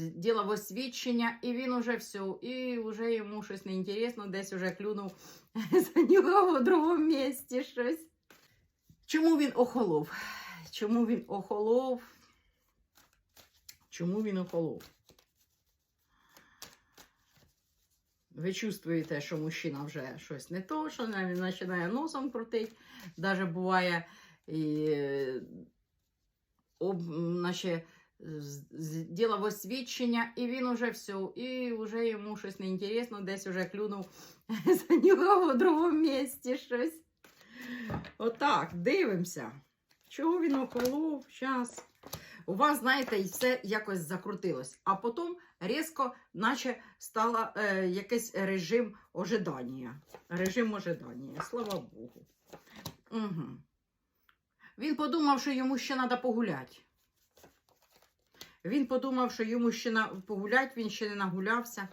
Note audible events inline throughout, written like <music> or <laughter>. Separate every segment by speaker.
Speaker 1: зробив освідчення, і він уже все, і вже йому щось неінтересно, десь уже клюнув <laughs> за нього в другому місці щось. Чому він охолов? Чому він охолов? Чому він охолов? Ви чувствуєте, що мужчина вже щось не то, що він починає носом крутити. Даже буває і об, наче, зробив освідчення, і він уже все, і вже йому щось неінтересно, десь уже клюнув <laughs> за нього в другому місці щось. Отак, дивимося. Чого він охолов? Зараз. У вас, знаєте, і все якось закрутилось. А потім різко, наче стало е, якийсь режим ожидання. Режим ожидання, слава Богу. Угу. Він подумав, що йому ще треба погуляти. Він подумав, що йому ще на... погулять, він ще не нагулявся.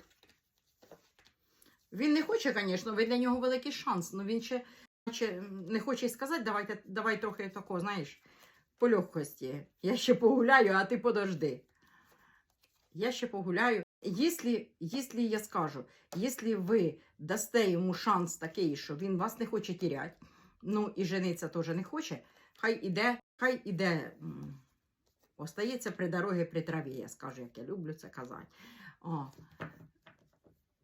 Speaker 1: Він не хоче, звісно, для нього великий шанс, але він ще не хоче сказати, давайте, давай трохи такого, знаєш, по легкості. Я ще погуляю, а ти подожди. Я ще погуляю. Якщо я скажу, якщо ви дасте йому шанс такий, що він вас не хоче тіряти, ну і жениться теж не хоче, хай іде, хай іде. Остається при дорогі при траві, я скажу, як я люблю це казати. О.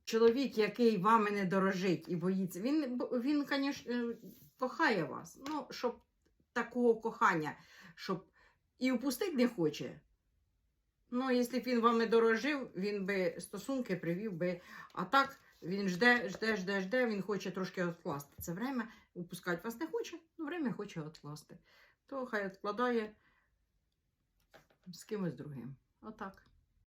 Speaker 1: Чоловік, який вами не дорожить і боїться, він, він звісно, кохає вас. Ну, щоб такого кохання, щоб і упустити не хоче. Ну, якщо б він вами дорожив, він би стосунки привів би. А так він жде, жде, жде, жде, він хоче трошки відкласти це время. Упускати вас не хоче, ну время хоче відкласти. То хай відкладає з кимось другим. Отак.